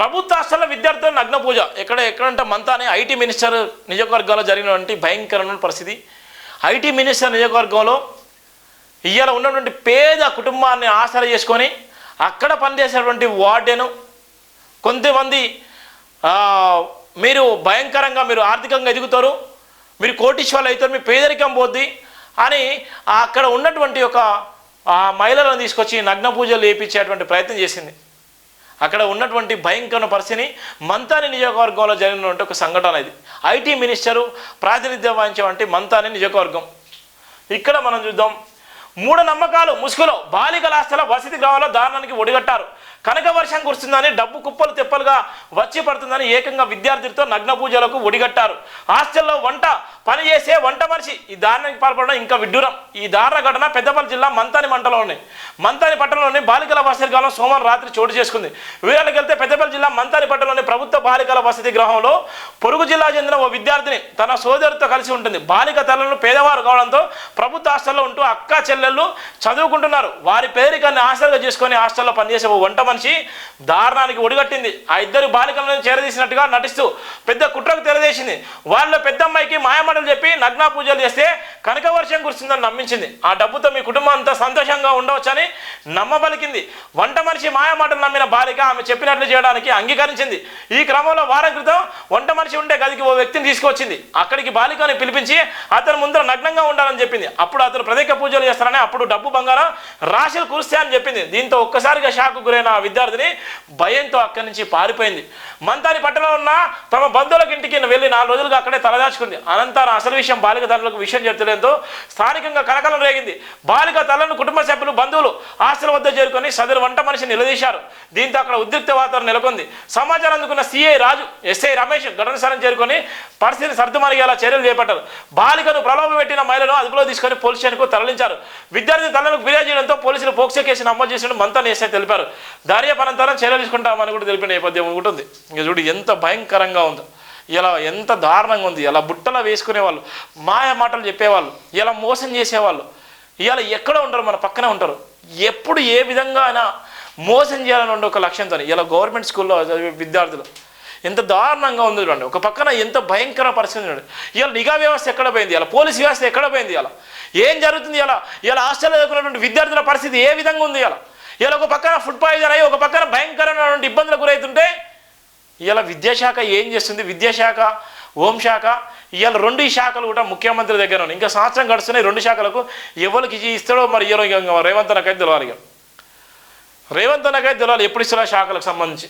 ప్రభుత్వ హాస్టల్లో విద్యార్థుల నగ్న పూజ. ఎక్కడ ఎక్కడంటే మంతానే ఐటీ మినిస్టర్ నియోజకవర్గంలో జరిగినటువంటి భయంకరమైన పరిస్థితి. ఐటీ మినిస్టర్ నియోజకవర్గంలో ఇవాళ ఉన్నటువంటి పేద కుటుంబాన్ని ఆసరా చేసుకొని అక్కడ పనిచేసేటువంటి వార్డెను కొంతమంది మీరు భయంకరంగా మీరు ఆర్థికంగా ఎదుగుతారు మీరు కోటీశ్వర్లు అవుతారు మీ పేదరికం పోద్ది అని అక్కడ ఉన్నటువంటి ఒక మహిళలను తీసుకొచ్చి నగ్న పూజలు వేయించేటువంటి ప్రయత్నం చేసింది. అక్కడ ఉన్నటువంటి భయంకర పరిస్థితిని మంతాని నియోజకవర్గంలో జరిగినటువంటి ఒక సంఘటన ఇది. ఐటీ మినిస్టరు ప్రాతినిధ్యం వహించే మంతాని నియోజకవర్గం. ఇక్కడ మనం చూద్దాం. మూఢనమ్మకాలు ముసుగులో బాలికల ఆస్తుల వసతి గృహాల్లో దారుణానికి ఒడిగట్టారు. కనక వర్షం కురుస్తుందని డబ్బు కుప్పలు తెప్పలుగా వచ్చి పడుతుందని ఏకంగా విద్యార్థులతో నగ్న పూజలకు ఒడిగట్టారు. హాస్టల్లో వంట పని చేసే వంట మనిషి ఈ దారుణానికి పాల్పడడం ఇంకా విడ్డూరం. ఈ దారుణ ఘటన పెద్దపల్లి జిల్లా మంతాని మంటలోని మంతాని పట్టణంలోని బాలికల వసతి గ్రామం సోమవారం రాత్రి చోటు చేసుకుంది. వివరాలకు వెళ్తే పెద్దపల్లి జిల్లా మంతాని పట్టణంలోని ప్రభుత్వ బాలికల వసతి గృహంలో పొరుగు జిల్లా చెందిన ఓ విద్యార్థిని తన సోదరుతో కలిసి ఉంటుంది. బాలిక తల్లులు పేదవారు కావడంతో ప్రభుత్వ హాస్టల్లో ఉంటూ అక్క చెల్లెళ్ళు చదువుకుంటున్నారు. వారి పేరికాన్ని ఆశలుగా చేసుకొని హాస్టల్లో పనిచేసే ఓ వంట మనిషి దారుణానికి ఒడిగట్టింది. ఆ ఇద్దరు బాలికలను చేరదీసినట్టుగా నటిస్తూ పెద్ద కుట్రకు తెరదేసింది వాళ్ళ పెద్ద అమ్మాయికి మాయమాటలు చెప్పి నగ్న పూజలు చేస్తే కనక వర్షం కురుస్తుందని నమ్మించింది. ఆ డబ్బుతో మీ కుటుంబం అంతా సంతోషంగా ఉండవచ్చని నమ్మబలికింది. వంట మనిషి మాయమాటలు నమ్మిన బాలిక ఆమె చెప్పినట్లు చేయడానికి అంగీకరించింది. ఈ క్రమంలో వారం క్రితం వంట మనిషి ఉండే గదికి ఓ వ్యక్తిని తీసుకొచ్చింది. అక్కడికి బాలికని పిలిపించి అతను ముందర నగ్నంగా ఉండాలని చెప్పింది. అప్పుడు అతను ప్రత్యేక పూజలు చేస్తారని అప్పుడు డబ్బు బంగారం రాశులు కురుస్తాయని చెప్పింది. దీంతో ఒక్కసారిగా షాక్ గురైన ఆ విద్యార్థిని భయంతో అక్కడి నుంచి పారిపోయింది. మంతాని పట్టణంలో ఉన్న తమ బంధువులకి ఇంటికి వెళ్ళి నాలుగు రోజులుగా అక్కడే తలదాచుకుంది. అనంతరం అసలు విషయం బాలిక తల్లులకు విషయం చెప్తలేంతో స్థానికంగా కలకలం రేగింది. బాలిక తల్లను కుటుంబ సభ్యులు బంధువులు హాస్టల్ వద్ద చేరుకొని సదరు వంట మనిషి నిలదీశారు. దీంతో అక్కడ ఉద్రిక్త వాతావరణం నెలకొంది. సమాచారం అందుకున్న సిఐ రాజు ఎస్ఐ రమేష్ ఘటన స్థలం చేరుకొని పరిస్థితిని సర్దుమరిగేలా చర్యలు చేపట్టారు. బాలికను ప్రలోభ పెట్టిన మహిళను అదుపులో తీసుకొని పోలీస్ స్టేషన్కు తరలించారు. విద్యార్థి తల్లకు ఫిర్యాదు చేయడంతో పోలీసులు పోక్సో కేసు నమోదు చేసిన మంతా నేసే తెలిపారు. దర్యాప్తు అనంతరం చర్యలు తీసుకుంటామని కూడా తెలిపిన నేపథ్యం ఉంటుంది ఇక చూడు ఎంత భయంకరంగా ఉందో. ఇలా ఎంత దారుణంగా ఉంది. ఇలా బుట్టలో వేసుకునేవాళ్ళు మాయ మాటలు చెప్పేవాళ్ళు ఇలా మోసం చేసేవాళ్ళు. ఇలా ఎక్కడ ఉంటారు? మన పక్కనే ఉంటారు. ఎప్పుడు ఏ విధంగా అయినా మోసం చేయాలని ఉండే ఒక లక్ష్యంతో ఇలా గవర్నమెంట్ స్కూల్లో చదివే విద్యార్థులు ఎంత దారుణంగా ఉంది చూడండి. ఒక పక్కన ఎంత భయంకర పరిస్థితి చూడండి. ఇవాళ నిఘా వ్యవస్థ ఎక్కడ పోయింది? ఇలా పోలీస్ వ్యవస్థ ఎక్కడ పోయింది ఇలా ఏం జరుగుతుంది ఇలా ఇలా హాస్టల్లో చదువుకున్నటువంటి విద్యార్థుల పరిస్థితి ఏ విధంగా ఉంది ఇలా ఇలా ఒక పక్కన ఫుడ్ పాయిజన్ అయ్యి ఒక పక్కన భయంకరమైనటువంటి ఇబ్బందులకు గురవుతుంటే ఇలా విద్యాశాఖ ఏం చేస్తుంది? విద్యాశాఖ హోంశాఖ ఇవాళ రెండు శాఖలు కూడా ముఖ్యమంత్రి దగ్గర ఉన్నాయి. ఇంకా సంవత్సరం గడుస్తున్నాయి. రెండు శాఖలకు ఎవరికి ఇస్తాడో మరి ఇవ్వరో రేవంత్ నాకైతే తెలవాలి ఇక రేవంత్ నాకైతే తెలవాలి. ఎప్పుడు ఇస్తారో శాఖలకు సంబంధించి.